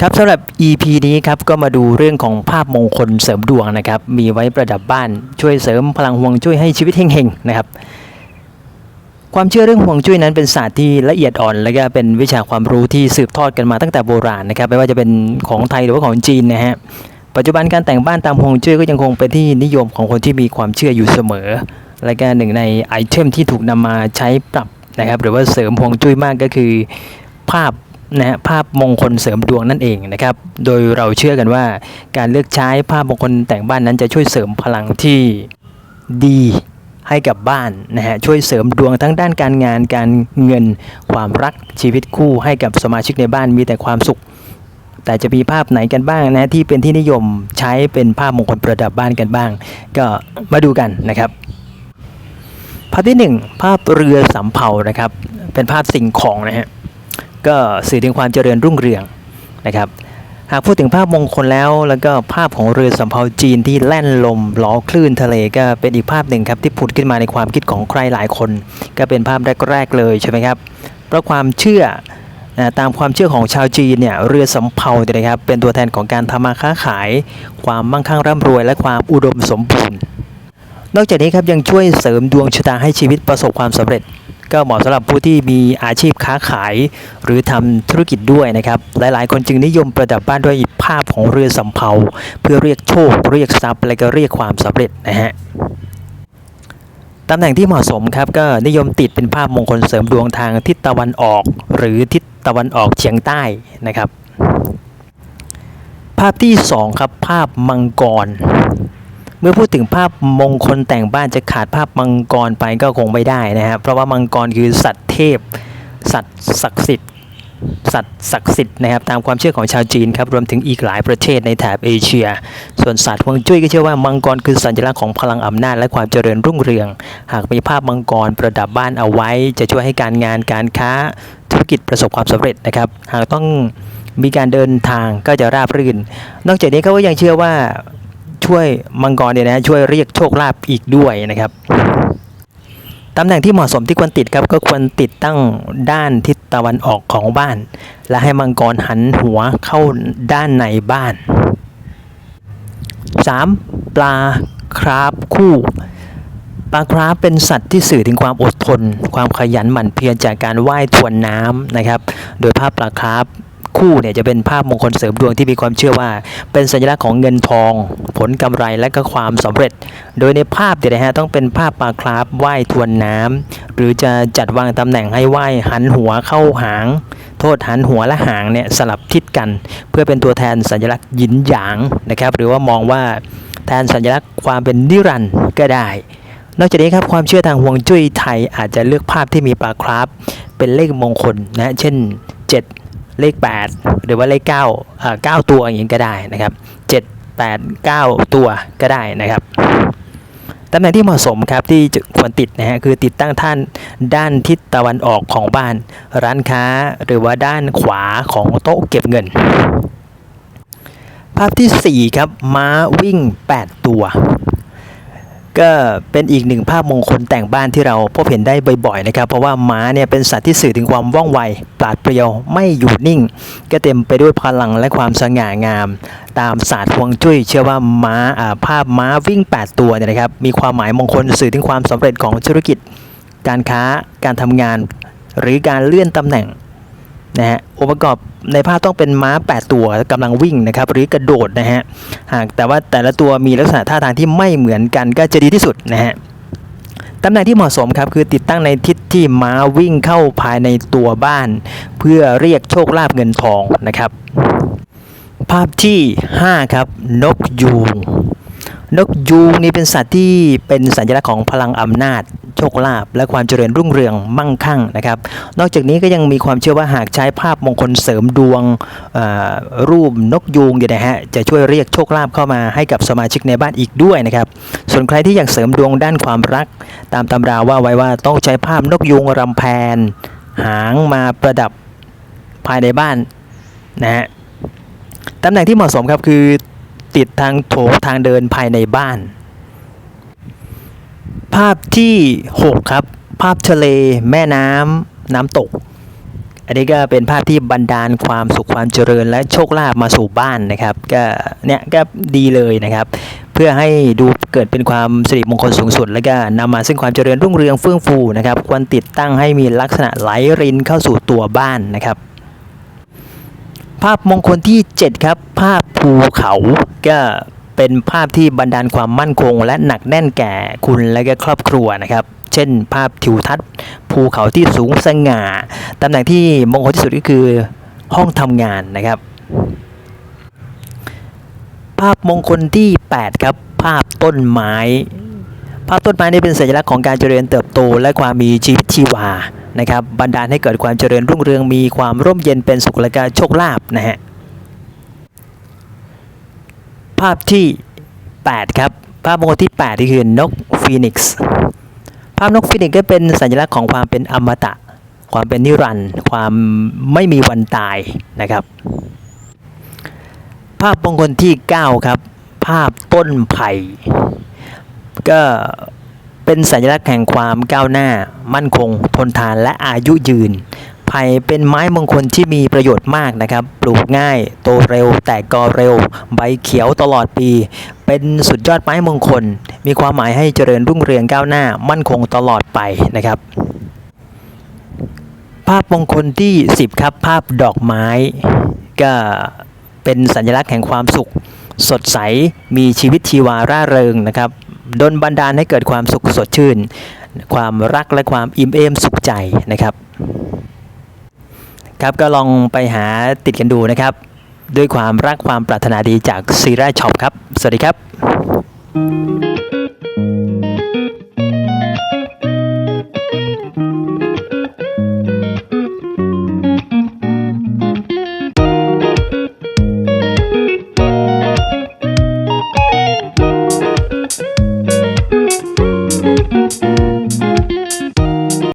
ครับสำหรับ EP นี้ครับก็มาดูเรื่องของภาพมงคลเสริมดวงนะครับ มีไว้ประดับบ้านช่วยเสริมพลังฮวงจุ้ยให้ชีวิตเฮงๆนะครับ ความเชื่อเรื่องฮวงจุ้ยนั้นเป็นศาสตร์ที่ละเอียดอ่อน และก็เป็นวิชาความรู้ที่สืบทอดกันมาตั้งแต่โบราณนะครับไม่ว่าจะเป็นของไทยหรือว่าของจีนนะฮะปัจจุบันการแต่งบ้านตามฮวงจุ้ยก็ยังคงเป็นที่นิยมของคนที่มีความเชื่ออยู่เสมอ และก็หนึ่งในไอเทมที่ถูกนำมาใช้ปรับนะครับ หรือว่าเสริมฮวงจุ้ยมากก็คือ ภาพ นะภาพมงคลเสริมดวงนั่นเองนะครับ โดยเราเชื่อกันว่า การเลือกใช้ภาพมงคลแต่งบ้านนั้นจะช่วยเสริมพลังที่ดีให้กับบ้านนะฮะช่วยเสริมดวงทั้งด้านการงานการเงินความรักชีวิตคู่ให้กับสมาชิกในบ้านมีแต่ความสุข แต่จะมีภาพไหนกันบ้างนะที่เป็นที่นิยมใช้เป็นภาพมงคลประดับบ้านกันบ้าง ก็มาดูกันนะครับภาพที่หนึ่งภาพเรือสำเภานะครับ เป็นภาพสิ่งของนะฮะ ก็สื่อถึงความเจริญรุ่งเรืองนะครับหากพูดถึงภาพมงคลแล้ว แล้วก็ภาพของเรือสำเภาจีนที่แล่นลมล้อคลื่นทะเลก็เป็นอีกภาพหนึ่งครับที่ผุดขึ้นมาในความคิดของใครหลายคน ก็เป็นภาพแรกๆเลยใช่ไหมครับเพราะความเชื่อตามความเชื่อของชาวจีนเนี่ยเรือสำเภาเนี่ยนะครับเป็นตัวแทนของการทำมาค้าขาย ความมั่งคั่งร่ำรวย และความอุดมสมบูรณ์ นอกจากนี้ครับยังช่วยเสริมดวงชะตาให้ชีวิตประสบความสำเร็จ ก็เหมาะสำหรับผู้ที่มีอาชีพค้าขาย หรือทำธุรกิจด้วยนะครับ หลาย ๆ คนจึงนิยมประดับบ้านด้วยภาพของเรือสำเภาเพื่อเรียกโชคเรียกทรัพย์และก็เรียกความสำเร็จนะฮะตำแหน่งที่เหมาะสมครับก็นิยมติดเป็นภาพมงคลเสริมดวงทางทิศตะวันออก หรือทิศตะวันออกเฉียงใต้นะครับ ภาพที่สองครับภาพมังกร เมื่อพูดถึงภาพมงคลแต่งบ้านจะขาดภาพมังกรไปก็คงไม่ได้นะครับ เพราะว่ามังกรคือสัตว์เทพ สัตว์ศักดิ์สิทธิ์ สัตว์ศักดิ์สิทธิ์นะครับตามความเชื่อของชาวจีนครับรวมถึงอีกหลายประเทศในแถบเอเชีย ส่วนศาสตร์ฮวงจุ้ยก็เชื่อว่ามังกรคือสัญลักษณ์ของพลังอำนาจและความเจริญรุ่งเรือง หากมีภาพมังกรประดับบ้านเอาไว้ จะช่วยให้การงานการค้าธุรกิจประสบความสำเร็จนะครับหากต้องมีการเดินทางก็จะราบรื่น นอกจากนี้เขาก็ยังเชื่อว่า ช่วยมังกรเนี่ยนะช่วยเรียกโชคลาภอีกด้วยนะครับตำแหน่งที่เหมาะสมที่ควรติดครับก็ควรติดตั้งด้านทิศตะวันออกของบ้าน และให้มังกรหันหัวเข้าด้านในบ้าน 3. ปลาคราฟคู่ปลาคราฟเป็นสัตว์ที่สื่อถึงความอดทน ความขยันหมั่นเพียรจากการว่ายทวนน้ำนะครับ โดยภาพปลาคราฟ คู่เนี่ยจะเป็นภาพมงคลเสริมดวงที่มีความเชื่อว่า เป็นสัญลักษณ์ของเงินทอง ผลกำไรและก็ความสำเร็จ โดยในภาพเนี่ยนะฮะต้องเป็นภาพปลาคราฟว่ายทวนน้ำหรือจะจัดวางตำแหน่งให้ว่ายหันหัวเข้าหาง โทษหันหัวและหางเนี่ยสลับทิศกัน เพื่อเป็นตัวแทนสัญลักษณ์หยินหยางนะครับหรือว่ามองว่าแทนสัญลักษณ์ความเป็นนิรันดร์ก็ได้ นอกจากนี้ครับความเชื่อทางฮวงจุ้ยไทยอาจจะเลือกภาพที่มีปลาคราฟเป็นเลขมงคลนะเช่น 7 เลข 8 หรือว่าเลข9อ่า9ตัวอย่างนี้ก็ได้นะครับ 7 8 9 ตัวก็ได้นะครับตำแหน่งที่เหมาะสมครับที่ควรติดนะฮะคือติดตั้งท่านด้านทิศตะวันออกของบ้าน ร้านค้าหรือว่าด้านขวาของโต๊ะเก็บเงิน ภาพทีสี่4 ครับ ม้าวิ่ง 8 ตัว ก็เป็นอีกหนึ่งภาพมงคลแต่งบ้านที่เราพบเห็นได้บ่อยๆนะครับ เพราะว่าม้าเนี่ยเป็นสัตว์ที่สื่อถึงความว่องไว ปราดเปรียวไม่อยู่นิ่ง ก็เต็มไปด้วยพลังและความสง่างาม ตามศาสตร์ฮวงจุ้ย เชื่อว่าม้าภาพม้าวิ่ง 8 ตัวเนี่ยนะครับ มีความหมายมงคลสื่อถึงความสำเร็จของธุรกิจ การค้าการทำงาน หรือการเลื่อนตำแหน่งนะฮะองค์ประกอบ ในภาพต้องเป็นม้า 8 ตัวกำลังวิ่งนะครับหรือกระโดดนะฮะหากแต่ว่าแต่ละตัวมีลักษณะท่าทางที่ไม่เหมือนกันก็จะดีที่สุดนะฮะตำแหน่งที่เหมาะสมครับคือติดตั้งในทิศที่ม้าวิ่งเข้าภายในตัวบ้าน เพื่อเรียกโชคลาภเงินทองนะครับ ภาพที่ 5 ครับ นกยูงนกยูงนี่เป็นสัตว์ที่เป็นสัญลักษณ์ของพลังอำนาจ โชคลาภและความเจริญรุ่งเรืองมั่งคั่งนะครับ นอกจากนี้ก็ยังมีความเชื่อว่าหากใช้ภาพมงคลเสริมดวงรูปนกยูงเนี่ยนะฮะจะช่วยเรียกโชคลาภเข้ามาให้กับสมาชิกในบ้านอีกด้วยนะครับ ส่วนใครที่อยากเสริมดวงด้านความรัก ตามตำราว่าไว้ว่าต้องใช้ภาพนกยูงรำแพน หางมาประดับภายในบ้านนะฮะตำแหน่งที่เหมาะสมครับคือติดทางโถงทางเดินภายในบ้าน ภาพที่ 6 ครับ ภาพทะเลแม่น้ำน้ำตก อันนี้ก็เป็นภาพที่บันดาลความสุขความเจริญและโชคลาภมาสู่บ้านนะครับ ก็เนี่ยก็ดีเลยนะครับ เพื่อให้ดูเกิดเป็นความสิริมงคลสูงสุด และก็นำมาซึ่งความเจริญรุ่งเรืองเฟื่องฟูนะครับควรติดตั้งให้มีลักษณะไหลรินเข้าสู่ตัวบ้านนะครับภาพมงคลที่ 7 ครับ ภาพภูเขาก็ เป็นภาพที่บันดาลความมั่นคง และหนักแน่นแก่คุณและก็ครอบครัวนะครับ เช่น ภาพทิวทัศน์ ภูเขาที่สูงสง่าตำแหน่งที่มงคลที่สุดก็คือห้องทำงานนะครับ ภาพมงคลที่ 8 ครับ ภาพต้นไม้ ภาพต้นไม้นี่เป็นสัญลักษณ์ของการเจริญเติบโต และความมีชีวิตชีวานะครับบันดาลให้เกิดความเจริญรุ่งเรืองมีความร่มเย็นเป็นสุขและก็โชคลาภนะฮะ ภาพที่ 8 ครับ ภาพมงคลที่8ที่คือนกฟีนิกซ์ภาพนกฟีนิกซ์ก็เป็นสัญลักษณ์ของความเป็นอมตะ ความเป็นนิรันดร์ความไม่มีวันตายนะครับ ภาพมงคลที่ 9 ครับ ภาพต้นไผ่ก็เป็นสัญลักษณ์แห่งความก้าวหน้า มั่นคง ทนทานและอายุยืน ไผ่เป็นไม้มงคลที่มีประโยชน์มากนะครับ ปลูกง่าย โตเร็ว แตกกอเร็ว ใบเขียวตลอดปี เป็นสุดยอดไม้มงคล มีความหมายให้เจริญรุ่งเรืองก้าวหน้า มั่นคงตลอดไปนะครับ ภาพมงคลที่ 10 ครับ ภาพดอกไม้ ก็เป็นสัญลักษณ์แห่งความสุข สดใส มีชีวิตชีวาร่าเริงนะครับดนบันดาลให้เกิดความสุขสดชื่น ความรักและความอิ่มเอมสุขใจนะครับ ครับก็ลองไปหาติดกันดูนะครับ ด้วยความรักความปรารถนาดีจากซีราช็อปครับ สวัสดีครับ